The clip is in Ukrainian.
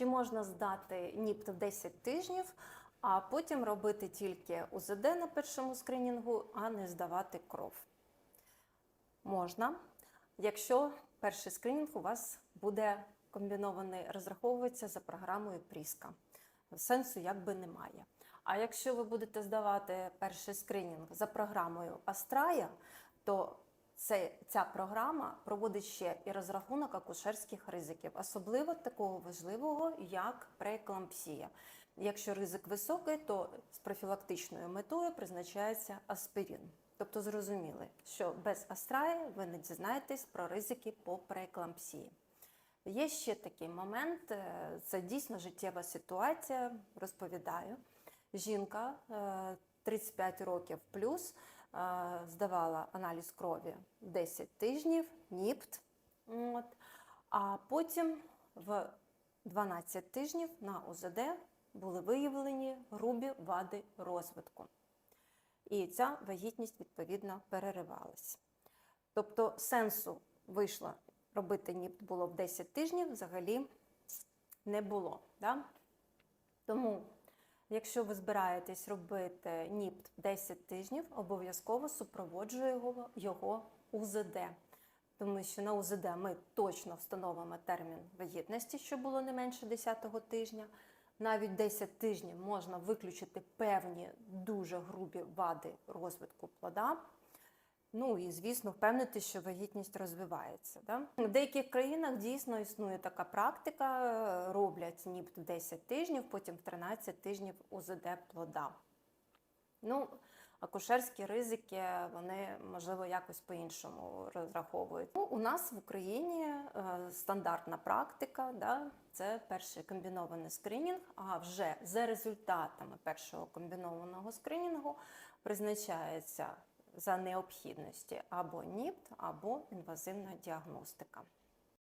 Чи можна здати НІПТ в 10 тижнів, а потім робити тільки УЗД на першому скринінгу, а не здавати кров? Можна, якщо перший скринінг у вас буде комбінований, розраховується за програмою Пріска. Сенсу якби немає. А якщо ви будете здавати перший скринінг за програмою Астрая, то це, ця програма проводить ще і розрахунок акушерських ризиків, особливо такого важливого, як прееклампсія. Якщо ризик високий, то з профілактичною метою призначається аспірин. Тобто зрозуміли, що без астраї ви не дізнаєтесь про ризики по прееклампсії. Є ще такий момент, е, це дійсно життєва ситуація, розповідаю. Жінка е, 35 років плюс е, здавала аналіз крові 10 тижнів, НІПТ. От. А потім в 12 тижнів на УЗД були виявлені грубі вади розвитку. І ця вагітність відповідно переривалась. Тобто сенсу вийшло робити НІПТ було в 10 тижнів, взагалі не було. Да? Тому, якщо ви збираєтесь робити НІПТ 10 тижнів, обов'язково супроводжує його, його УЗД. Тому що на УЗД ми точно встановимо термін вагітності, що було не менше 10-го тижня. Навіть 10 тижнів можна виключити певні дуже грубі вади розвитку плода. Ну і звісно, впевнити, що вагітність розвивається. Да? В деяких країнах дійсно існує така практика, е, роблять НІПТ в 10 тижнів, потім в 13 тижнів УЗД плода. Ну, акушерські ризики, вони, можливо, якось по-іншому розраховують. Ну, у нас в Україні е, стандартна практика, да, це перший комбінований скринінг, а вже за результатами першого комбінованого скринінгу призначається за необхідності або НІПТ, або інвазивна діагностика.